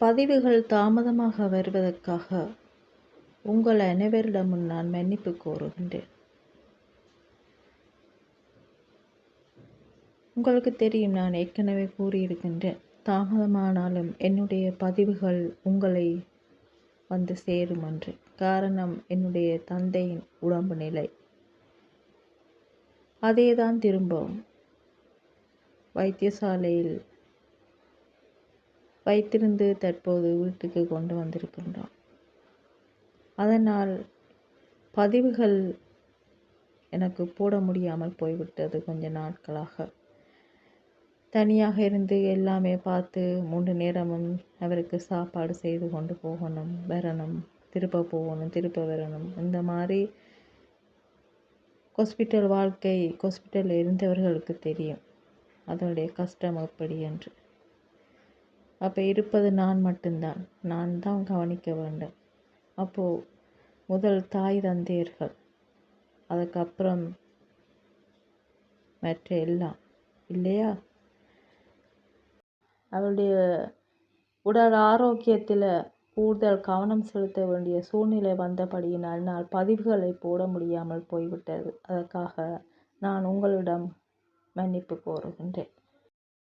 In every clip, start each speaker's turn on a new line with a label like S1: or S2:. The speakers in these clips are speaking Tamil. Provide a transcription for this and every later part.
S1: பதிவுகள் தாமதமாக வருவதற்காக உங்கள் அனைவரிடமும் நான் மன்னிப்பு கோருகின்றேன். உங்களுக்கு தெரியும் நான் ஏற்கனவே கூறியிருக்கின்றேன் தாமதமானாலும் என்னுடைய பதிவுகள் உங்களை வந்து சேரும் என்று காரணம் என்னுடைய தந்தையின் உடம்பு நிலை. அதேதான் திரும்பவும் வைத்தியசாலையில் வைத்திருந்து தற்போது வீட்டுக்கு கொண்டு வந்திருக்கின்றோம். அதனால் பதிவுகள் எனக்கு போட முடியாமல் போய்விட்டது கொஞ்ச நாட்களாக. தனியாக இருந்து எல்லாமே பார்த்து மூன்று நேரமும் அவருக்கு சாப்பாடு செய்து கொண்டு போகணும் வரணும் திருப்ப போகணும் திருப்ப வரணும். இந்த மாதிரி ஹாஸ்பிட்டல் வாழ்க்கை ஹாஸ்பிட்டலில் இருந்தவர்களுக்கு தெரியும். அதனுடைய கஷ்டம் எப்படி என்று. அப்போ இருப்பது நான் மட்டும்தான். நான் தான் கவனிக்க வேண்டும். அப்போது முதல் தாய் தந்தையர்கள் அதுக்கப்புறம் மற்ற எல்லாம். இல்லையா? அவருடைய உடல் ஆரோக்கியத்தில் கூடுதல் கவனம் செலுத்த வேண்டிய சூழ்நிலை வந்தபடியினால் நான் பதிவுகளை போட முடியாமல் போய்விட்டது. அதற்காக நான் உங்களிடம் மன்னிப்பு கோருகின்றேன்.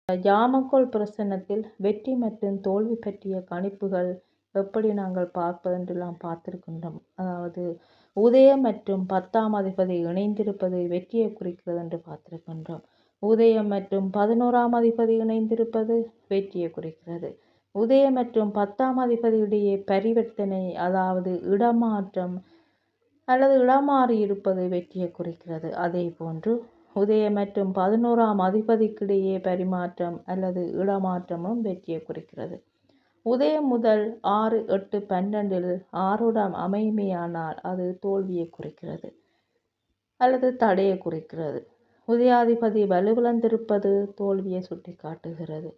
S1: ஜாமக்கோல் பிரசன்னத்தில் வெற்றி மற்றும் தோல்வி பற்றிய கணிப்புகள் எப்படி நாங்கள் பார்ப்பதென்றெல்லாம் பார்த்திருக்கின்றோம். அதாவது உதயம் மற்றும் பத்தாம் அதிபதி இணைந்திருப்பது வெற்றியை குறிக்கிறது என்று பார்த்திருக்கின்றோம். உதயம் மற்றும் பதினோராம் அதிபதி இணைந்திருப்பது வெற்றியை குறிக்கிறது. உதயம் மற்றும் பத்தாம் அதிபதியிடையே பரிவர்த்தனை அதாவது இடமாற்றம் அல்லது இடமாறி இருப்பது வெற்றியை குறிக்கிறது. அதே போன்று உதயம் மற்றும் பதினோராம் அதிபதிக்கிடையே பரிமாற்றம் அல்லது இடமாற்றமும் வெற்றியை குறிக்கிறது. உதயம் முதல் ஆறு எட்டு பன்னெண்டில் ஆறுடம் அமைமையானால் அது தோல்வியை குறிக்கிறது அல்லது தடையை குறிக்கிறது. உதயாதிபதி வலுவிழந்திருப்பது தோல்வியை சுட்டி காட்டுகிறது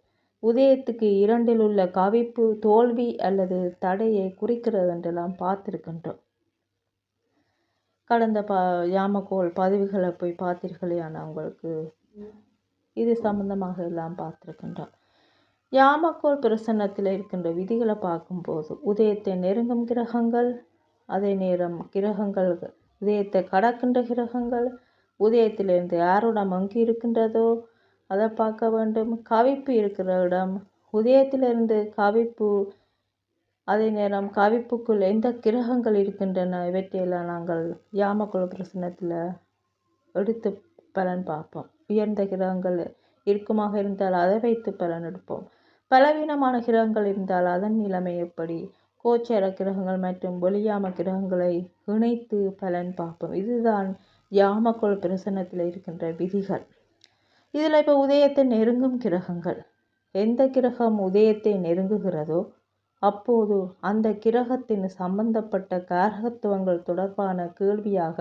S1: உதயத்துக்கு இரண்டில் உள்ள கவிப்பு தோல்வி அல்லது தடையை குறிக்கிறது என்றெல்லாம் பார்த்திருக்கின்றோம். கடந்த ப யாமக்கோள் பதிவுகளை போய் பார்த்தீர்களேயான உங்களுக்கு? இது சம்பந்தமாக எல்லாம் பார்த்துருக்கின்றான் யாமக்கோள் பிரசன்னத்தில் இருக்கின்ற விதிகளை பார்க்கும்போது உதயத்தை நெருங்கும் கிரகங்கள் அதே நேரம் கிரகங்கள் உதயத்தை கடக்கின்ற கிரகங்கள் உதயத்திலிருந்து யாரோட அங்கு இருக்கின்றதோ அதை பார்க்க வேண்டும். கவிப்பு இருக்கிற இடம் உதயத்திலிருந்து கவிப்பு அதே நேரம் கவிப்புக்குள் எந்த கிரகங்கள் இருக்கின்றன? இவற்றையெல்லாம் நாங்கள் யாமக்குழு பிரசனத்தில் எடுத்து பலன் பார்ப்போம். உயர்ந்த கிரகங்கள் இருக்குமாக இருந்தால் அதை வைத்து பலன் எடுப்போம். பலவீனமான கிரகங்கள் இருந்தால் அதன் நிலைமை எப்படி? கோச்சார கிரகங்கள் மற்றும் ஒளியாம கிரகங்களை இணைத்து பலன் பார்ப்போம். இதுதான் யாமக்குள் பிரசன்னத்தில் இருக்கின்ற விதிகள். இதில் இப்போ உதயத்தை நெருங்கும் கிரகங்கள். எந்த கிரகம் உதயத்தை நெருங்குகிறதோ அப்போது அந்த கிரகத்தின் சம்பந்தப்பட்ட காரகத்துவங்கள் தொடர்பான கேள்வியாக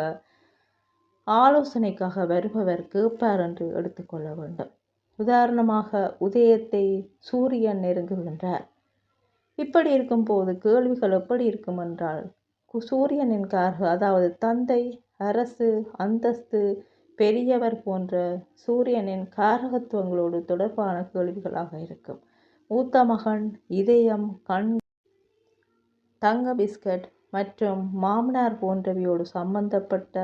S1: ஆலோசனைக்காக வருபவர் கேட்பார் என்று எடுத்துக்கொள்ள வேண்டும். உதாரணமாக உதயத்தை சூரியன் நெருங்குகின்றார். இப்படி இருக்கும்போது கேள்விகள் எப்படி இருக்கும் என்றால் சூரியனின் கார்கு அதாவது தந்தை அரசு அந்தஸ்து பெரியவர் போன்ற சூரியனின் காரகத்துவங்களோடு தொடர்பான கேள்விகளாக இருக்கும். மூத்த மகன் இதயம் கண் தங்க பிஸ்கட் மற்றும் மாமனார் போன்றவையோடு சம்பந்தப்பட்ட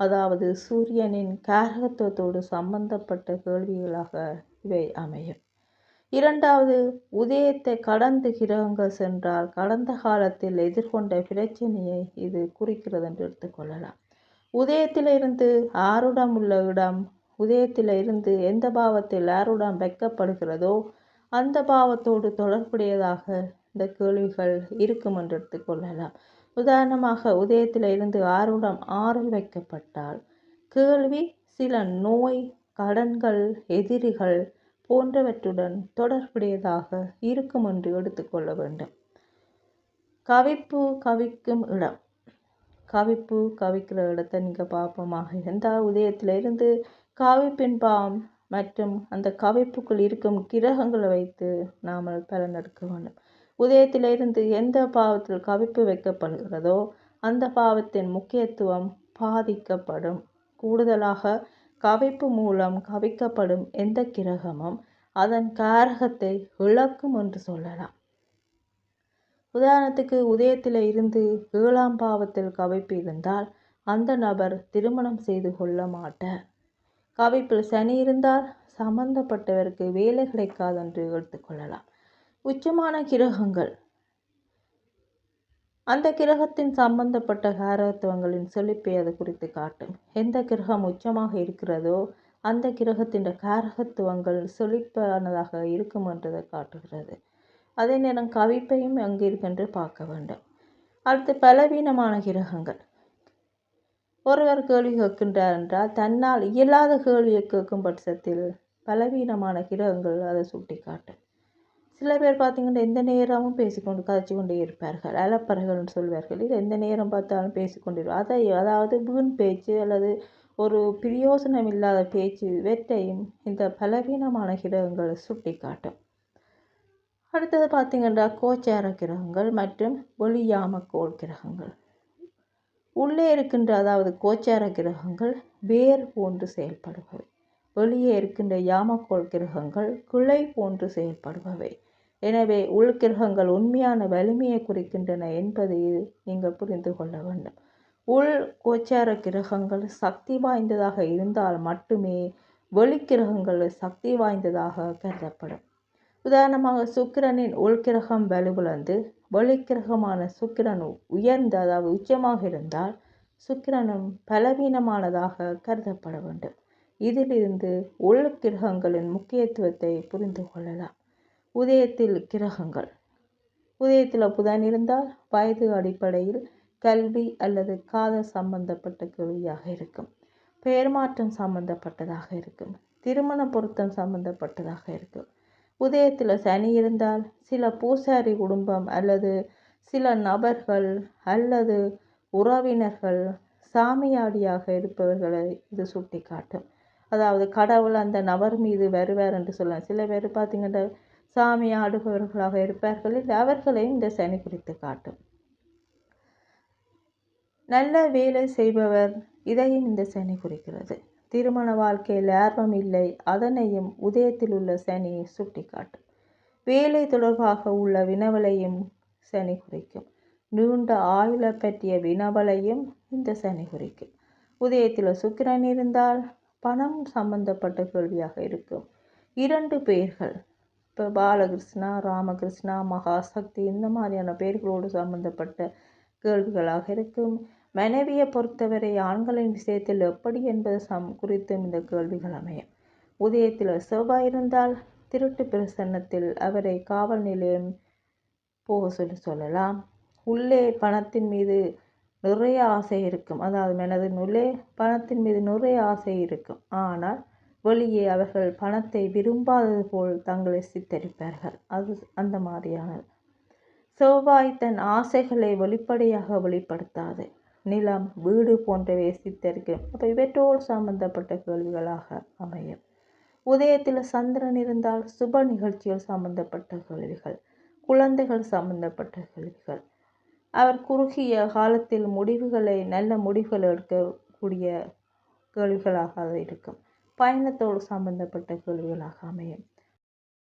S1: அதாவது சூரியனின் காரகத்துவத்தோடு சம்பந்தப்பட்ட கேள்விகளாக இவை அமையும். இரண்டாவது உதயத்தை கடந்து கிரகங்கள் சென்றால் கடந்த காலத்தில் எதிர்கொண்ட பிரச்சனையை இது குறிக்கிறது என்று எடுத்துக்கொள்ளலாம் உதயத்திலிருந்து ஆருடம் உள்ள இடம் உதயத்திலிருந்து எந்த பாவத்தில் ஆருடம் வைக்கப்படுகிறதோ அந்த பாவத்தோடு தொடர்புடையதாக இந்த கேள்விகள் இருக்கும் என்று எடுத்துக்கொள்ளலாம் உதாரணமாக உதயத்தில் இருந்து ஆருடம் ஆறல் வைக்கப்பட்டால் கேள்வி சில நோய் கடன்கள் எதிரிகள் போன்றவற்றுடன் தொடர்புடையதாக இருக்கும் என்று எடுத்துக்கொள்ள வேண்டும். கவிப்பு கவிக்கும் இடம். கவிப்பு கவிக்கிற இடத்தை நீங்கள் பார்ப்போமாக. இருந்தால் உதயத்திலிருந்து கவிப்பின் பாம் மற்றும் அந்த கவிப்புக்குள் இருக்கும் கிரகங்களை வைத்து நாம் பலனெடுக்க வேண்டும். உதயத்திலிருந்து எந்த பாவத்தில் கவிப்பு வைக்கப்படுகிறதோ அந்த பாவத்தின் முக்கியத்துவம் பாதிக்கப்படும். கூடுதலாக கவிப்பு மூலம் கவிக்கப்படும் எந்த கிரகமும் அதன் காரகத்தை இழக்கும் என்று சொல்லலாம். உதாரணத்துக்கு உதயத்தில் இருந்து ஏழாம் பாவத்தில் கவிப்பு இருந்தால் அந்த நபர் திருமணம் செய்து கொள்ள மாட்டார். கவிப்பில் சனி இருந்தால் சம்பந்தப்பட்டவருக்கு வேலை கிடைக்காது என்று எடுத்துக்கொள்ளலாம் உச்சமான கிரகங்கள். அந்த கிரகத்தின் சம்பந்தப்பட்ட காரகத்துவங்களின் செழிப்பை அது குறித்து காட்டும். எந்த கிரகம் உச்சமாக இருக்கிறதோ அந்த கிரகத்தின் காரகத்துவங்கள் செழிப்பானதாக இருக்கும் என்றதை காட்டுகிறது. அதே நேரம் கவிப்பையும் அங்கே இருக்கின்ற பார்க்க வேண்டும். அடுத்து பலவீனமான கிரகங்கள். ஒருவர் கேள்வி கேட்கின்றார் என்றால் தன்னால் இயலாத கேள்வியை கேட்கும் பட்சத்தில் பலவீனமான கிரகங்கள் அதை சுட்டி காட்டும் சில பேர் பார்த்தீங்கன்னா எந்த நேரமும் பேசிக்கொண்டு கதைச்சு கொண்டே இருப்பார்கள் அலப்பறைகள்னு சொல்வார்கள். இது எந்த நேரம் பார்த்தாலும் பேசிக்கொண்டு அதை அதாவது வீண் பேச்சு அல்லது ஒரு பிரயோசனம் இல்லாத பேச்சு இவற்றையும் இந்த பலவீனமான கிரகங்கள் சுட்டி காட்டும் அடுத்தது பார்த்தீங்கன்னா கோச்சார கிரகங்கள் மற்றும் ஒளியாம கோள் கிரகங்கள். உள்ளே இருக்கின்ற அதாவது கோச்சார கிரகங்கள் வேர் போன்று செயல்படுபவை. வெளியே இருக்கின்ற யாமக்கோள் கிரகங்கள் கிளை போன்று செயல்படுபவை. எனவே உள்கிரகங்கள் உண்மையான வலிமையை குறிக்கின்றன என்பதை நீங்கள் புரிந்து கொள்ள வேண்டும். உள் கோச்சார கிரகங்கள் சக்தி வாய்ந்ததாக இருந்தால் மட்டுமே வெளிக்கிரகங்கள் சக்தி வாய்ந்ததாக கருதப்படும். உதாரணமாக சுக்கிரனின் உள்கிரகம் வலுவிழந்து வெளிக்கிரகமான சுக்கிரன் உயர்ந்த அதாவது உச்சமாக இருந்தால் சுக்கிரனும் பலவீனமானதாக கருதப்பட வேண்டும். இதிலிருந்து உள்கிரகங்களின் முக்கியத்துவத்தை புரிந்து கொள்ளலாம். உதயத்தில் கிரகங்கள். உதயத்தில் புதன் இருந்தால் வயது அடிப்படையில் கல்வி அல்லது காதல் சம்பந்தப்பட்ட கேள்வியாக இருக்கும். பெயர் மாற்றம் சம்பந்தப்பட்டதாக இருக்கும். திருமண பொருத்தம் சம்பந்தப்பட்டதாக இருக்கும். உதயத்தில் சனி இருந்தால் சில பூசாரி குடும்பம் அல்லது சில நபர்கள் அல்லது உறவினர்கள் சாமியாடியாக இருப்பவர்களை இது சுட்டி காட்டும் அதாவது கடவுள் அந்த நபர் மீது வருவார் என்று சொல்லலாம். சில பேர் பார்த்தீங்கன்னா சாமி ஆடுபவர்களாக இருப்பார்கள். அவர்களையும் இந்த சனி குறித்து காட்டும். நல்ல வேலை செய்பவர் இதையும் இந்த சனி குறிக்கிறது. திருமண வாழ்க்கையில் ஆர்வம் இல்லை. அதனையும் உதயத்தில் உள்ள சனி சுட்டிக்காட்டும். வேலை தொடர்பாக உள்ள வினவலையும் சனி குறிக்கும். நீண்ட ஆயுளை பற்றிய வினவலையும் இந்த சனி குறிக்கும். உதயத்தில் சுக்கிரன் இருந்தால் பணம் சம்பந்தப்பட்ட கேள்வியாக இருக்கும். இரண்டு பெயர்கள் இப்போ பாலகிருஷ்ணா ராமகிருஷ்ணா மகாசக்தி இந்த மாதிரியான பெயர்களோடு சம்பந்தப்பட்ட கேள்விகளாக இருக்கும். மனைவியை பொறுத்தவரை ஆண்களின் விஷயத்தில் எப்படி என்பது சம் குறித்தும் இந்த கேள்விகள் அமையும். உதயத்தில் செவ்வாய் இருந்தால் திருட்டு பிரசன்னத்தில் அவரை காவல் நிலையம் போக சொல்லி சொல்லலாம். உள்ளே பணத்தின் மீது நிறைய ஆசை இருக்கும். அதாவது மனதின் உள்ளே பணத்தின் மீது நிறைய ஆசை இருக்கும். ஆனால் வெளியே அவர்கள் பணத்தை விரும்பாதது போல் தங்களை சித்தரிப்பார்கள். அது அந்த மாதிரியானது. செவ்வாய் தன் ஆசைகளை வெளிப்படையாக வெளிப்படுத்தாது. நிலம் வீடு போன்றவை சித்தரிக்கும். அப்போ இவற்றோடு சம்பந்தப்பட்ட கேள்விகளாக அமையும். உதயத்தில் சந்திரன் இருந்தால் சுப நிகழ்ச்சிகள் சம்பந்தப்பட்ட கேள்விகள் குழந்தைகள் சம்பந்தப்பட்ட கேள்விகள். அவர் குறுகிய காலத்தில் முடிவுகளை நல்ல முடிவுகள் எடுக்கக்கூடிய கேள்விகளாக இருக்கும். பயணத்தோடு சம்பந்தப்பட்ட கேள்விகளாக அமையும்.